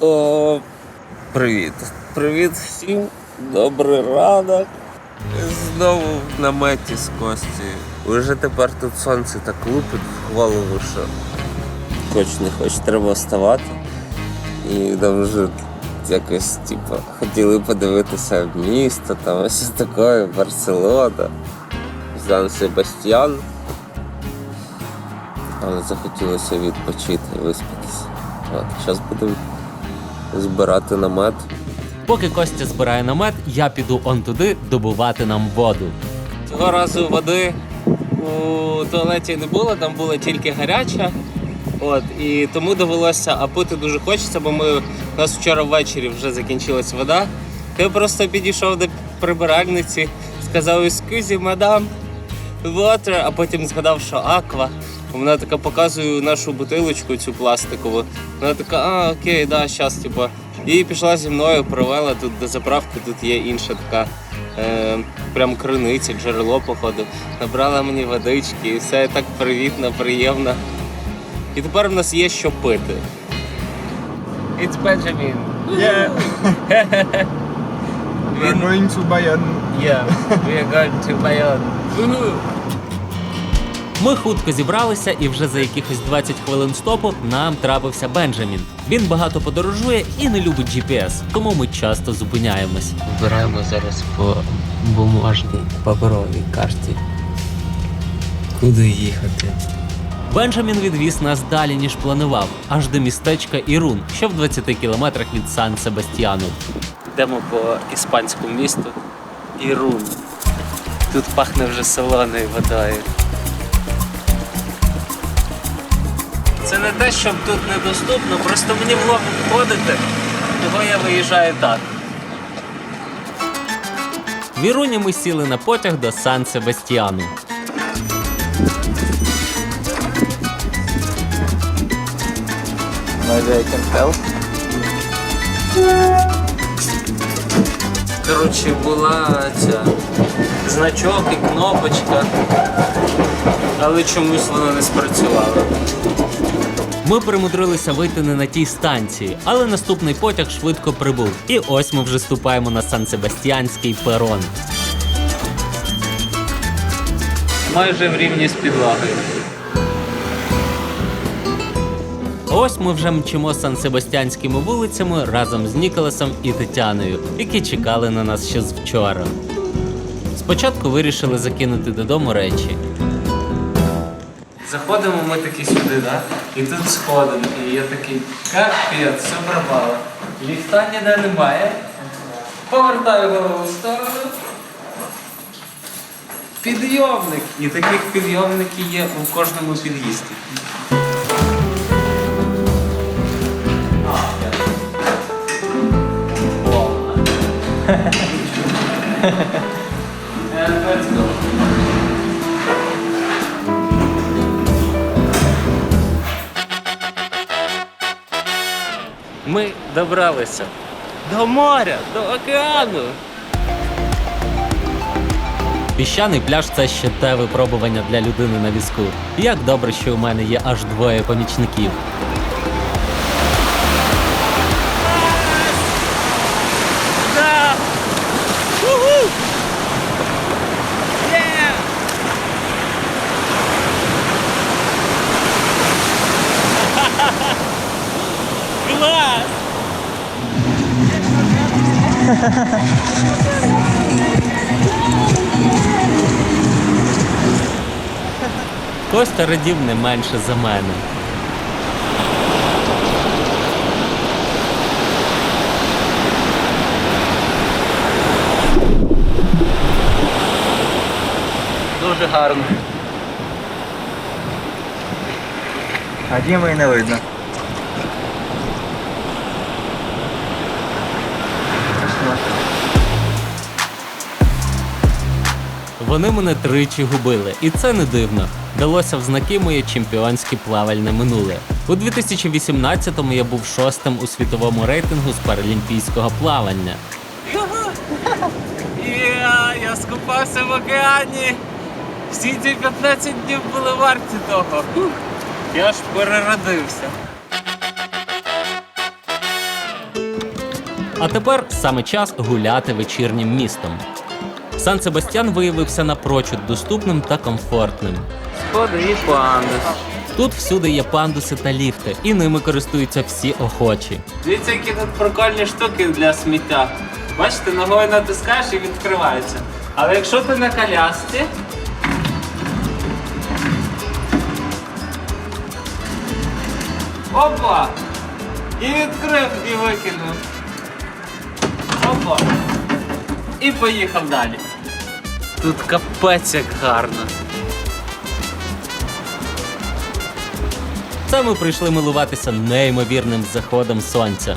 О, привіт. Привіт всім. Добрий ранок. Знову в наметі з Кості. Уже тепер тут сонце так лупить в голову, що хоч не хоч треба вставати. І там вже якось, типу, хотіли подивитися місто, там ось таке, Барселона, Сан Себастьян. Але захотілося відпочити і виспатися. Зараз будемо збирати намет. Поки Костя збирає намет, я піду он туди добувати нам воду. Цього разу води у туалеті не було, там була тільки гаряча. От, і тому довелося, а пити дуже хочеться, бо ми, у нас вчора ввечері вже закінчилась вода. Я просто підійшов до прибиральниці, сказав «Excuse, мадам, water, а потім згадав, що аква. Вона така показує нашу бутилочку, цю пластикову. Вона така, а окей, да, щас, типу. І пішла зі мною, провела тут до заправки, тут є інша така е, прям криниця, джерело, походу. Набрала мені водички, і все так привітно, приємно. І тепер в нас є що пити. It's Benjamin. Yeah, we're going to Bayonne. Yeah, we are going to Bayonne. Ми хутко зібралися, і вже за якихось 20 хвилин стопу нам трапився Бенджамін. Він багато подорожує і не любить GPS, тому ми часто зупиняємось. Збираємо зараз по бумажній паперовій карті. Куди їхати? Бенджамін відвіз нас далі, ніж планував, аж до містечка Ірун, що в 20 кілометрах від Сан Себастьяну. Йдемо по іспанському місту Ірун. Тут пахне вже солоною водою. Це не те, щоб тут недоступно, просто мені в лоб входити, того я виїжджаю так. В Іруні ми сіли на потяг до Сан Себастьяну. Maybe I can help. Коротше, була ця значок і кнопочка, але чомусь вона не спрацювала. Ми примудрилися вийти не на тій станції, але наступний потяг швидко прибув. І ось ми вже ступаємо на Сан Себастьянський перон. Майже в рівні з підлагою. Ось ми вже мчимо Сан Себастьянськими вулицями разом з Ніколасом і Тетяною, які чекали на нас ще з вчора. Спочатку вирішили закинути додому речі. Заходимо ми такі сюди, да? і тут сходимо. І я такий, капець, все пропало. Ліфта ніде немає. Повертаю голову в сторону. Підйомник. І таких підйомників є у кожному під'їзді. Добралися до моря, до океану. Піщаний пляж це ще те випробування для людини на візку. Як добре, що у мене є аж двоє помічників. Костя радів не менше за мене. Дуже гарно. А Діми і не видно. Вони мене тричі губили, і це не дивно. Далося в знаки моє чемпіонське плавальне минуле. У 2018-му я був шостим у світовому рейтингу з паралімпійського плавання. Я, я скупався в океані. Всі ці 15 днів були варті того. Я ж переродився. А тепер саме час гуляти вечірнім містом. Сан Себастьян виявився напрочуд доступним та комфортним. Сходи і пандус. Тут всюди є пандуси та ліфти, і ними користуються всі охочі. Дивіться, які тут прикольні штуки для сміття. Бачите, ногою натискаєш і відкривається. Але якщо ти на колясці. Опа! І відкрив, і викинув. Опа! І поїхав далі. Тут капець як гарно. Це ми прийшли милуватися неймовірним заходом сонця.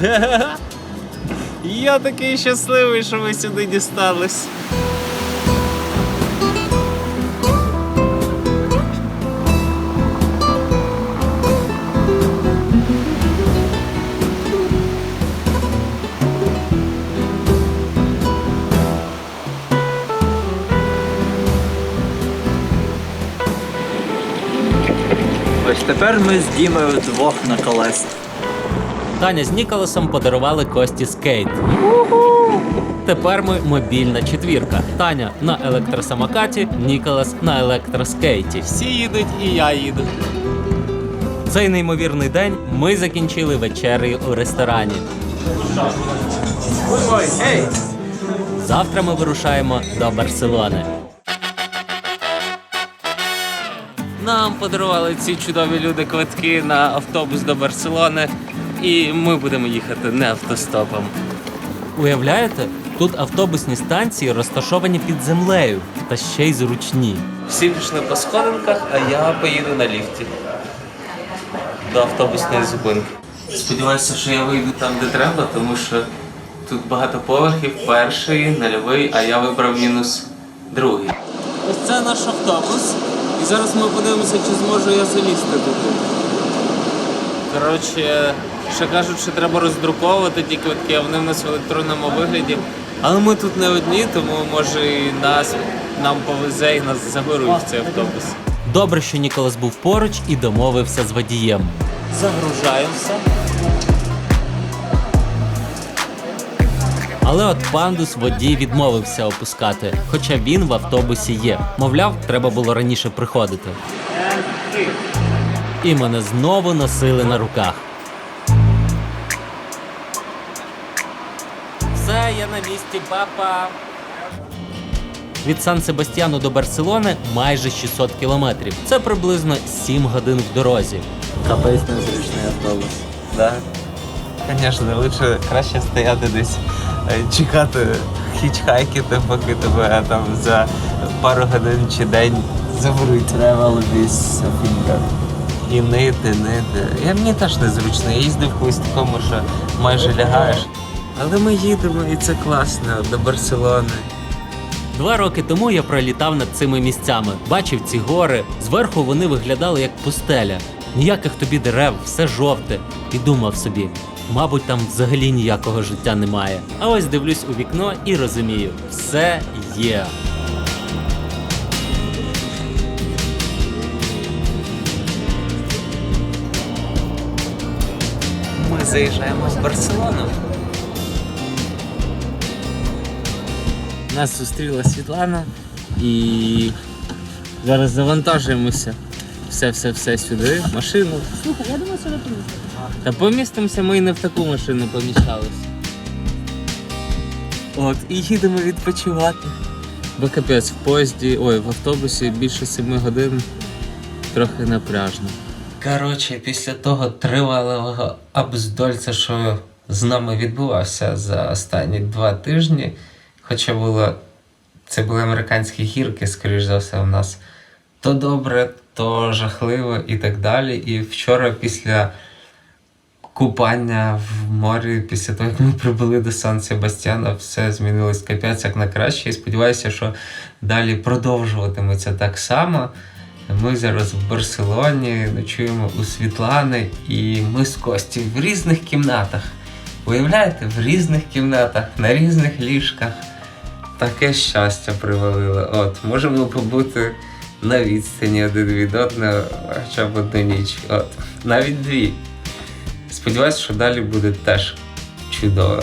Я такий щасливий, що ви сюди дістались. Тепер ми з Дімою вдвох на колесах. Таня з Ніколасом подарували Кості скейт. Тепер ми мобільна четвірка. Таня на електросамокаті, Ніколас на електроскейті. Всі їдуть і я їду. Цей неймовірний день ми закінчили вечерею у ресторані. Ой, ей! Завтра ми вирушаємо до Барселони. Нам подарували ці чудові люди квитки на автобус до Барселони, і ми будемо їхати не автостопом. Уявляєте, тут автобусні станції розташовані під землею та ще й зручні. Всі пішли по сходинках, а я поїду на ліфті до автобусної зупинки. Сподіваюся, що я вийду там, де треба, тому що тут багато поверхів, перший, нульовий, а я вибрав мінус другий. Ось це наш автобус. І зараз ми подивимося, чи зможу я залізти туди. Коротше, ще кажуть, що треба роздруковувати ті квитки, а вони в нас в електронному вигляді. Але ми тут не одні, тому може і нас нам повезе і нас заберуть в цей автобус. Добре, що Ніколас був поруч і домовився з водієм. Загружаємося. Але от пандус водій відмовився опускати, хоча він в автобусі є. Мовляв, треба було раніше приходити. І мене знову носили на руках. Все, я на місці, папа. Від Сан Себастьяну до Барселони майже 600 кілометрів. Це приблизно 7 годин в дорозі. Капець незручний автобус. Да. Звісно, лучше краще стояти десь, е, чекати хічхайкити, поки тебе там за пару годин чи день заберуть. Travel with finger. І нити, нити. Я мені теж незручно. Я їздив колись такому, що майже лягаєш. Але ми їдемо і це класно до Барселони. Два роки тому я пролітав над цими місцями, бачив ці гори. Зверху вони виглядали як пустеля. Ніяких тобі дерев, все жовте. І думав собі, мабуть, там взагалі ніякого життя немає. А ось дивлюсь у вікно і розумію, все є. Ми заїжджаємо в Барселону. Нас зустріла Світлана і зараз завантажуємося. Все-все-все сюди, машину. Слухай, я думаю, що ви помістите. Та помістимося ми і не в таку машину поміщались. От, і їдемо відпочивати. Бо капець, в поїзді, ой, в автобусі більше 7 годин трохи напряжно. Коротше, після того тривалого абздольця, що з нами відбувався за останні два тижні, хоча було це були американські гірки, скоріш за все, у нас то добре, то жахливо і так далі. І вчора після купання в морі, після того, як ми прибули до Сан Себастьяна, все змінилось капець як на краще. І сподіваюся, що далі продовжуватиметься так само. Ми зараз в Барселоні ночуємо у Світлани, і ми з Кості в різних кімнатах. Уявляєте, в різних кімнатах, на різних ліжках. Таке щастя привалило. От, можемо побути на відстані один від одного хоча б одну ніч. От, навіть дві. Сподіваюсь, що далі буде теж чудово.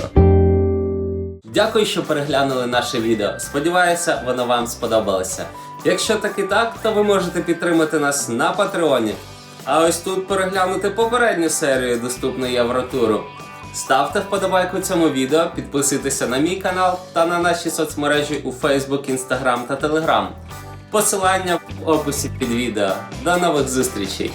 Дякую, що переглянули наше відео. Сподіваюся, воно вам сподобалося. Якщо так і так, то ви можете підтримати нас на Патреоні. А ось тут переглянути попередню серію доступної Євротуру. Ставте вподобайку цьому відео, підписуйтеся на мій канал та на наші соцмережі у Facebook, Instagram та Telegram. Посилання в описі під відео. До нових зустрічей!